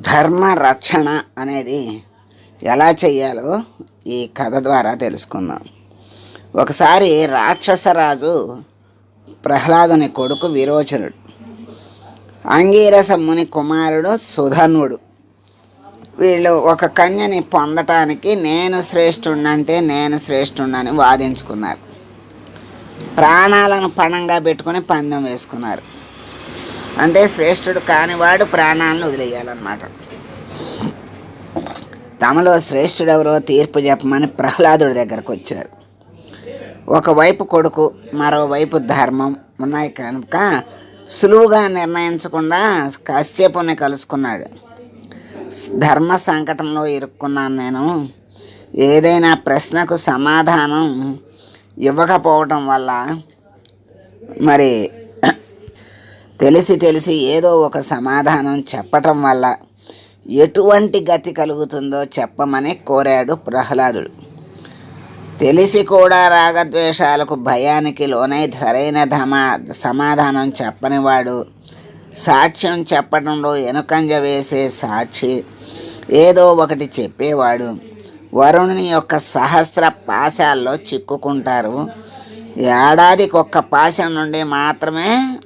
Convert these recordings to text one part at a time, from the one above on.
ధర్మ రక్షణ అనేది ఎలా చేయాలో ఈ కథ ద్వారా తెలుసుకుందాం. ఒకసారి రాక్షసరాజు ప్రహ్లాదుని కొడుకు విరోచనుడు అంగీరస ముని కుమారుడు సుధనుడు. వీళ్ళు ఒక కన్యని పొందటానికి నేను శ్రేష్ఠుడినంటే నేను శ్రేష్ఠుణ్ణని వాదించుకున్నారు. ప్రాణాలను పణంగా పెట్టుకుని పందెం వేసుకున్నారు. అంటే శ్రేష్ఠుడు కానివాడు ప్రాణాలను వదిలేయాలన్నమాట. తమలో శ్రేష్ఠుడెవరో తీర్పు చెప్పమని ప్రహ్లాదుడి దగ్గరకు వచ్చారు ఒకవైపు కొడుకు మరోవైపు ధర్మం ఉన్నాయి కనుక సులువుగా నిర్ణయించకుండా కశ్యపుని కలుసుకున్నాడు. ధర్మ సంకటంలో ఇరుక్కున్నాను నేను. ఏదైనా ప్రశ్నకు సమాధానం ఇవ్వకపోవటం వల్ల మరి తెలిసి తెలిసి ఏదో ఒక సమాధానం చెప్పటం వల్ల ఎటువంటి గతి కలుగుతుందో చెప్పమని కోరాడు ప్రహ్లాదుడు. తెలిసి కూడా రాగద్వేషాలకు భయానికి లోనై సరైన ధమా సమాధానం చెప్పనివాడు సాక్ష్యం చెప్పడంలో ఎనుకంజ వేసే సాక్షి ఏదో ఒకటి చెప్పేవాడు. వరుణుని యొక్క సహస్ర పాశాల్లో చిక్కుకుంటారు. ఏడాదికి ఒక్క పాశం నుండి మాత్రమే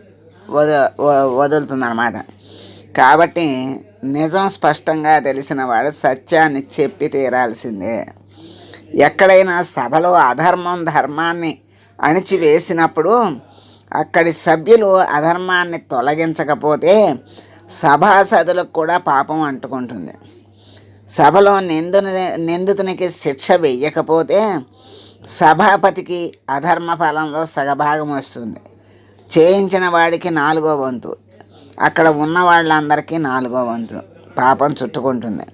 వద వదులుతుందన్నమాట. కాబట్టి నిజం స్పష్టంగా తెలిసిన వాడు సత్యాన్ని చెప్పి తీరాల్సిందే. ఎక్కడైనా సభలో అధర్మం ధర్మాన్ని అణిచివేసినప్పుడు అక్కడి సభ్యులు అధర్మాన్ని తొలగించకపోతే సభాసదులకు కూడా పాపం అంటుకుంటుంది. సభలో నిందుని నిందితునికి శిక్ష వెయ్యకపోతే సభాపతికి అధర్మ ఫలంలో సగభాగం వస్తుంది. చేయించిన వాడికి నాలుగో వంతు అక్కడ ఉన్న వాళ్ళందరికీ నాలుగో వంతు. పాపం చుట్టుకుంటుంది.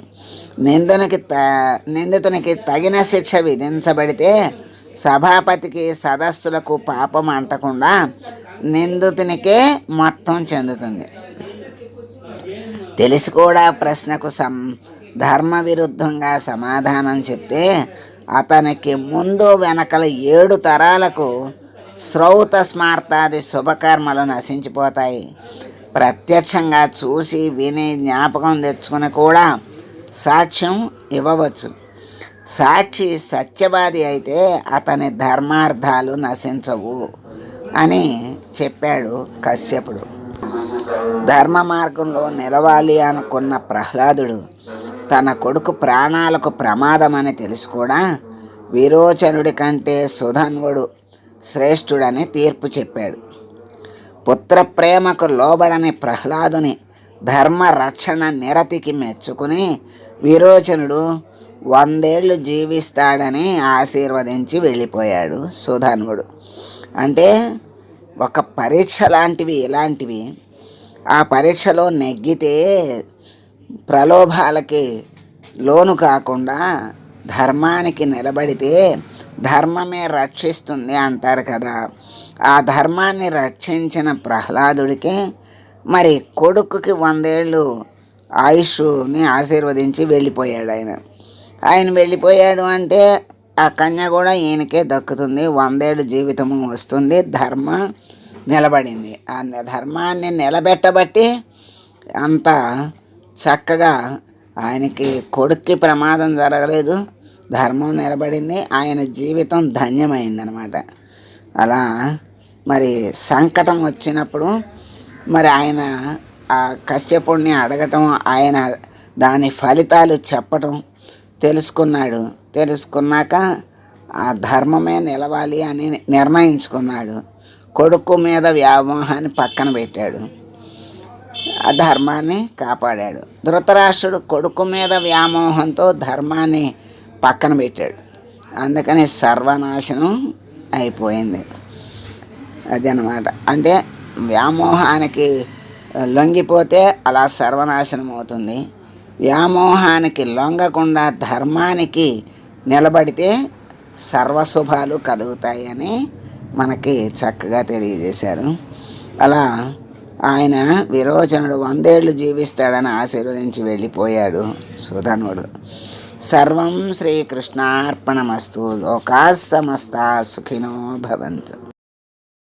నిందునికి త నిందితునికి తగిన శిక్ష విధించబడితే సభాపతికి సదస్సులకు పాపం అంటకుండా నిందితునికే మొత్తం చెందుతుంది. తెలిసి కూడా ప్రశ్నకు సం ధర్మ విరుద్ధంగా సమాధానం చెప్తే అతనికి ముందు వెనకల ఏడు తరాలకు శ్రౌత స్మార్తాది శుభకర్మలు నశించిపోతాయి. ప్రత్యక్షంగా చూసి విని జ్ఞాపకం తెచ్చుకుని కూడా సాక్ష్యం ఇవ్వవచ్చు. సాక్షి సత్యవాది అయితే అతని ధర్మార్థాలు నశించవు అని చెప్పాడు కశ్యపుడు. ధర్మ మార్గంలో నిలవాలి అనుకున్న ప్రహ్లాదుడు తన కొడుకు ప్రాణాలకు ప్రమాదమని తెలుసు కూడా విరోచనుడి కంటే సుధన్వుడు శ్రేష్ఠుడని తీర్పు చెప్పాడు. పుత్ర ప్రేమకు లోబడని ప్రహ్లాదుని ధర్మ రక్షణ నిరతికి మెచ్చుకుని విరోచనుడు వందేళ్ళు జీవిస్తాడని ఆశీర్వదించి వెళ్ళిపోయాడు సుధన్వుడు. అంటే ఒక పరీక్ష లాంటివి ఇలాంటివి ఆ పరీక్షలో నెగ్గితే ప్రలోభాలకి లోను కాకుండా ధర్మానికి నిలబడితే ధర్మమే రక్షిస్తుంది అంటారు కదా. ఆ ధర్మాన్ని రక్షించిన ప్రహ్లాదుడికి మరి కొడుకుకి వందేళ్ళు ఆయుష్ని ఆశీర్వదించి వెళ్ళిపోయాడు ఆయన. ఆయన వెళ్ళిపోయాడు అంటే ఆ కన్య కూడా ఈయనకే దక్కుతుంది వందేళ్ళు జీవితము వస్తుంది ధర్మ నిలబడింది. ఆ ధర్మాన్ని నిలబెట్టబట్టి అంత చక్కగా ఆయనకి కొడుక్కి ప్రమాదం జరగలేదు ధర్మం నిలబడింది ఆయన జీవితం ధన్యమైందనమాట. అలా మరి సంకటం వచ్చినప్పుడు మరి ఆయన ఆ కశ్యపుణ్ణి అడగటం ఆయన దాని ఫలితాలు చెప్పటం తెలుసుకున్నాడు. తెలుసుకున్నాక ఆ ధర్మమే నిలవాలి అని నిర్ణయించుకున్నాడు. కొడుకు మీద వ్యామోహాన్ని పక్కన పెట్టాడు. ధర్మాన్ని కాపాడాడు. ధృతరాష్ట్రుడు కొడుకు మీద వ్యామోహంతో ధర్మాన్ని పక్కన పెట్టాడు. అందుకని సర్వనాశనం అయిపోయింది. అదనమాట అంటే వ్యామోహానికి లొంగిపోతే అలా సర్వనాశనం అవుతుంది. వ్యామోహానికి లొంగకుండా ధర్మానికి నిలబడితే సర్వశుభాలు కలుగుతాయని మనకి చక్కగా తెలియజేశారు. అలా ఆయన విరోచనుడు వందేళ్ళు జీవిస్తాడని ఆశీర్వదించి వెళ్ళిపోయాడు సుధనుడు. సర్వం శ్రీకృష్ణార్పణమస్తు లోకా సమస్త సుఖినో భవంతు.